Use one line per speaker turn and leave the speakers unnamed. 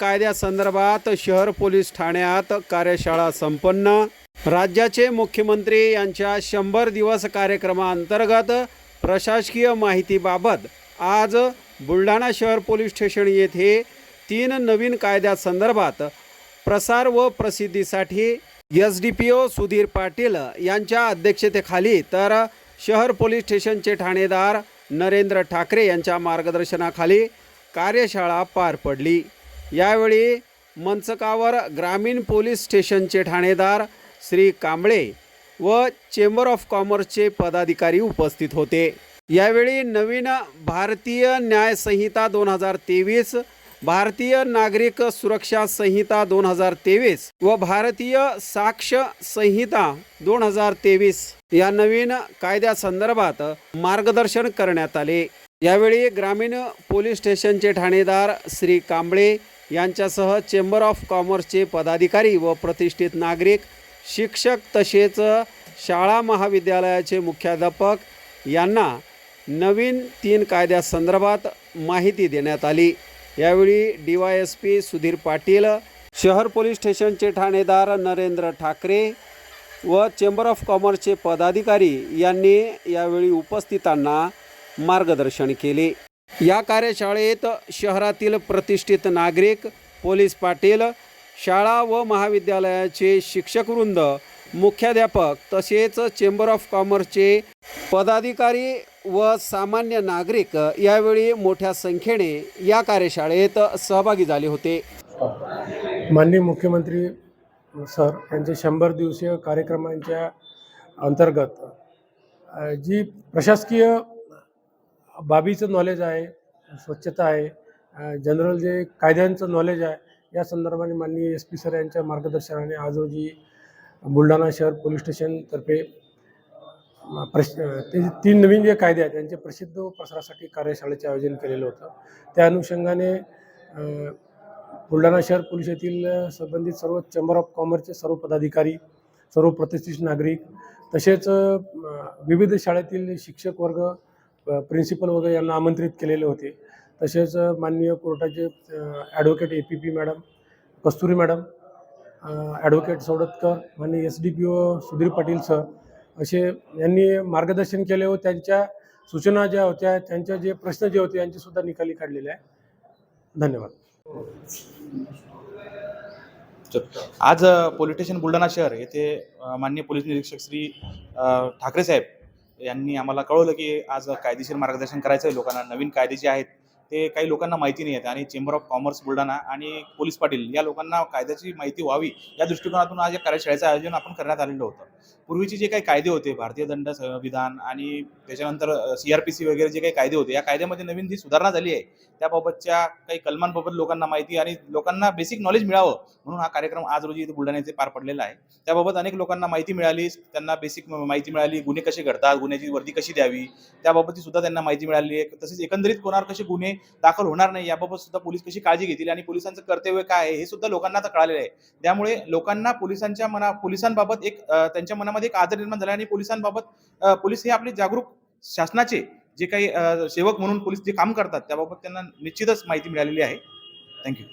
कायद्यासंदर्भात शहर पोलीस ठाण्यात कार्यशाळा संपन्न. राज्याचे मुख्यमंत्री यांच्या शंभर दिवस कार्यक्रमाअंतर्गत प्रशासकीय माहितीबाबत आज बुलढाणा शहर पोलीस स्टेशन येथे तीन नवीन कायद्यासंदर्भात प्रसार व प्रसिद्धीसाठी S D P O Sudhir Patil यांच्या अध्यक्षतेखाली तर शहर पोलीस स्टेशनचे ठाणेदार नरेंद्र ठाकरे यांच्या मार्गदर्शनाखाली कार्यशाळा पार पडली. यावेळी मंचकावर ग्रामीण पोलीस स्टेशनचे ठाणेदार श्री कांबळे व चेंबर ऑफ कॉमर्सचे पदाधिकारी उपस्थित होते. यावेळी नवीन भारतीय न्याय संहिता दोन हजार तेवीस भारतीय नागरिक सुरक्षा संहिता दोन हजार तेवीस व भारतीय साक्ष संहिता दोन हजार तेवीस या नवीन कायद्यासंदर्भात मार्गदर्शन करण्यात आले. यावेळी ग्रामीण पोलीस स्टेशनचे ठाणेदार श्री कांबळे यांच्यासह चेंबर ऑफ कॉमर्सचे पदाधिकारी व प्रतिष्ठित नागरिक शिक्षक तसेच शाळा महाविद्यालयाचे मुख्याध्यापक यांना नवीन तीन कायद्यासंदर्भात माहिती देण्यात आली. यावेळी D Y S P Sudhir Patil शहर पोलीस स्टेशनचे ठाणेदार नरेंद्र ठाकरे व चेंबर ऑफ कॉमर्सचे पदाधिकारी यांनी यावेळी उपस्थितांना मार्गदर्शन केले. या कार्यशाळेत शहरातील प्रतिष्ठित नागरिक पोलीस पाटील शाळा व महाविद्यालयाचे शिक्षकवृंद मुख्याध्यापक तसेच चेंबर ऑफ कॉमर्सचे पदाधिकारी व सामान्य नागरिक यावेळी मोठ्या संख्येने या कार्यशाळेत सहभागी झाले होते.
माननीय मुख्यमंत्री सर यांचे शंभर दिवसीय कार्यक्रमांच्या अंतर्गत जी प्रशासकीय बाबीचं नॉलेज आहे स्वच्छता आहे जनरल जे कायद्यांचं नॉलेज आहे या संदर्भाने माननीय एस पी सर यांच्या मार्गदर्शनाने आज रोजी बुलढाणा शहर पोलीस स्टेशनतर्फे प्रश ते तीन नवीन जे कायदे आहेत त्यांचे प्रसिद्ध व प्रसारासाठी कार्यशाळेचे आयोजन केलेलं होतं. त्या अनुषंगाने बुलढाणा शहर पोलीस येथील संबंधित सर्व चेंबर ऑफ कॉमर्सचे सर्व पदाधिकारी सर्व प्रतिष्ठित नागरिक तसेच विविध शाळेतील शिक्षक वर्ग प्रिन्सिपल वगैरे यांना आमंत्रित केलेले होते. तसेच माननीय कोर्टाचे advocate A P P madam Kasturi madam advocate Saudatkar माननीय S D P O Sudhir Patil sir असे यांनी मार्गदर्शन केले व त्यांच्या सूचना ज्या होत्या त्यांच्या जे प्रश्न जे होते यांचेसुद्धा निकाली काढलेले आहे. धन्यवाद.
आज अ, पोलीस स्टेशन बुलढाणा शहर येथे माननीय पोलीस निरीक्षक श्री ठाकरे साहेब यांनी आम्हाला कळवलं की आज कायदेशीर मार्गदर्शन करायचं आहे लोकांना नवीन कायदे जे आहेत ते काही लोकांना माहिती नाही आहेत. आणि चेंबर ऑफ कॉमर्स बुलढाणा आणि पोलीस पाटील या लोकांना कायद्याची माहिती व्हावी या दृष्टिकोनातून आज या कार्यशाळेचं आयोजन आपण करण्यात आलेलं होतं. पूर्वीचे जे काही कायदे होते भारतीय दंड संविधान आणि त्याच्यानंतर सी आर पी सी वगैरे जे काही कायदे होते या कायद्यामध्ये नवीन जी सुधारणा झाली आहे त्याबाबतच्या काही कलमांबाबत लोकांना माहिती आणि लोकांना बेसिक नॉलेज मिळावं म्हणून हा कार्यक्रम आज रोजी इथे बुलढाणा येथे पार पडलेला आहे. त्याबाबत अनेक लोकांना माहिती मिळाली त्यांना बेसिक माहिती मिळाली गुन्हे कसे घडतात गुन्ह्याची वर्दी कशी द्यावी त्याबाबतची सुद्धा त्यांना माहिती मिळाली आहे. तसेच एकंदरीत कोणावर कसे गुन्हे दाखल होणार नाही याबाबत सुद्धा पोलीस कशी काळजी घेतील आणि पोलिसांचं कर्तव्य काय आहे हे सुद्धा लोकांना आता कळालेलं आहे. त्यामुळे लोकांना पोलिसांच्या मना पोलिसांबाबत एक त्यांच्या मनामध्ये एक आदर निर्माण झाला आणि पोलिसांबाबत पोलीस हे आपले जागरूक शासनाचे जे काही सेवक म्हणून पोलीस जे काम करतात त्याबाबत त्यांना निश्चितच माहिती मिळालेली आहे. थँक्यू